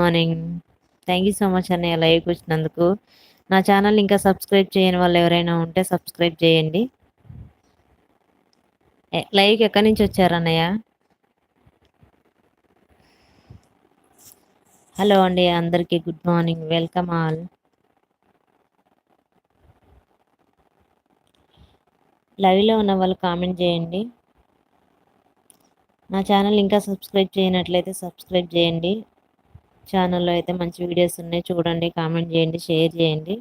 Morning thank you so much అన్నయ్య లైవ్కి వచ్చినందుకు. నా ఛానల్ ఇంకా సబ్స్క్రైబ్ చేయని వాళ్ళు ఎవరైనా ఉంటే సబ్స్క్రైబ్ చేయండి. లైవ్కి ఎక్కడి నుంచి వచ్చారు అన్నయ్య? హలో అండి అందరికీ గుడ్ మార్నింగ్ వెల్కమ్ ఆల్ లైవ్లో ఉన్న వాళ్ళు కామెంట్ చేయండి. నా ఛానల్ ఇంకా సబ్స్క్రైబ్ చేయనట్లయితే సబ్స్క్రైబ్ చేయండి. ఛానల్లో అయితే మంచి వీడియోస్ ఉన్నాయి. చూడండి కామెంట్ చేయండి షేర్ చేయండి.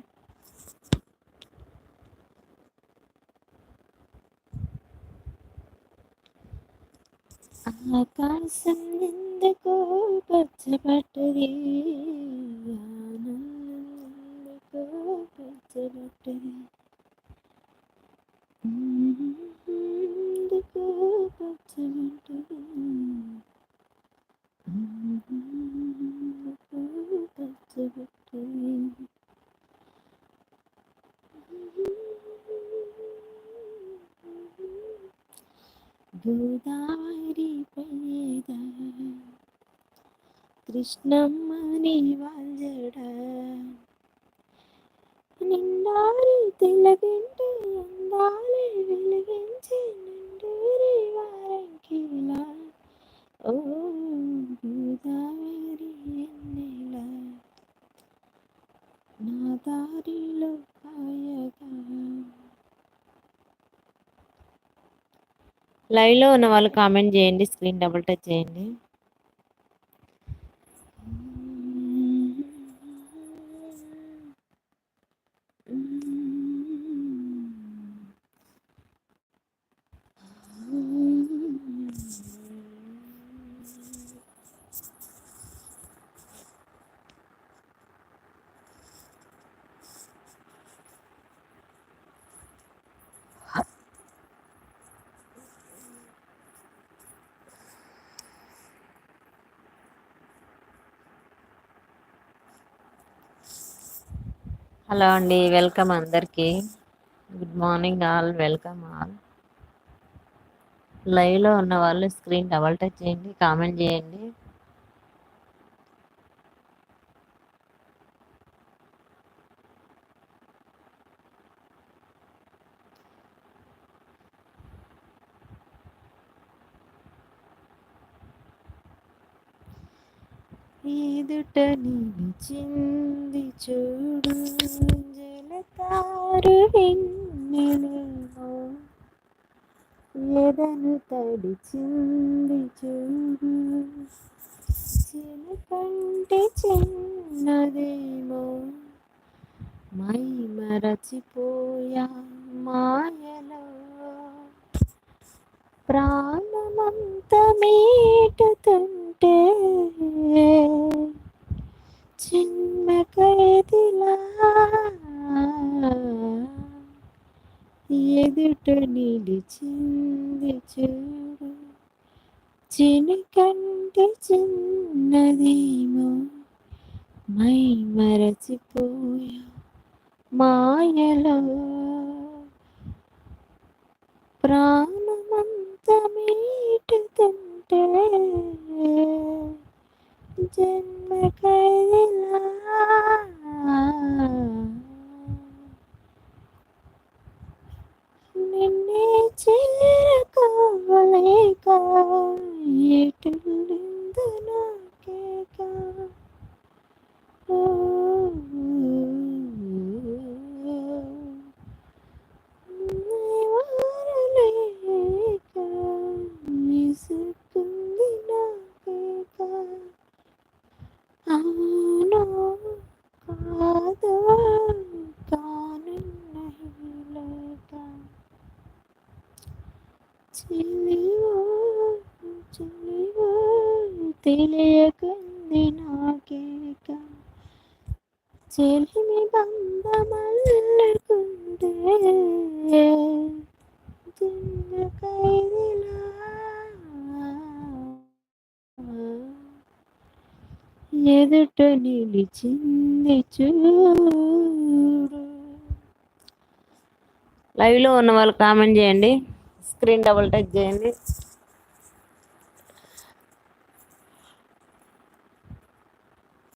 ఆకాశం ఎందుకు పచ్చబట్టది గోదావరి పేద కృష్ణమ్మని వాల్జడ నిండారి తెలగింటి అందాలి వెలిగించి నిండూరి లైవ్లో ఉన్న వాళ్ళు కామెంట్ చేయండి స్క్రీన్ డబుల్ టచ్ చేయండి. హలో అండి వెల్కమ్ అందరికీ. Good morning all welcome all. లైవ్లో ఉన్న వాళ్ళు స్క్రీన్ డబల్ టచ్ చేయండి కామెంట్ చేయండి. ఎదుట నిలిచింది చూడు. జలతారు వెన్నెలేమో ఎదను తడిచింది చూడు. చిలకంటే చిన్నదేమో. మై మరచిపోయా మాయలో. ప్రాణమంత మీటుతుంది. ఉంటే చిన్న ఖైదిలా ఎదుట నిలిచింది చూడు చినికంటి చిన్నదేమో మై మరచిపోయా మాయలో ప్రాణమంత మీటుతుంటే జన్మ కైలా నిన్నే చేరుకోలేక ఎటులిందు తెలియకుంది నాకేక చెలిమి బంధమల్లుకుంటే చిన్న ఎదుట నిలిచింది చూడు. లైవ్లో ఉన్న వాళ్ళు కామెంట్ చేయండి. స్క్రీన్ డబుల్ టచ్ చేయండి.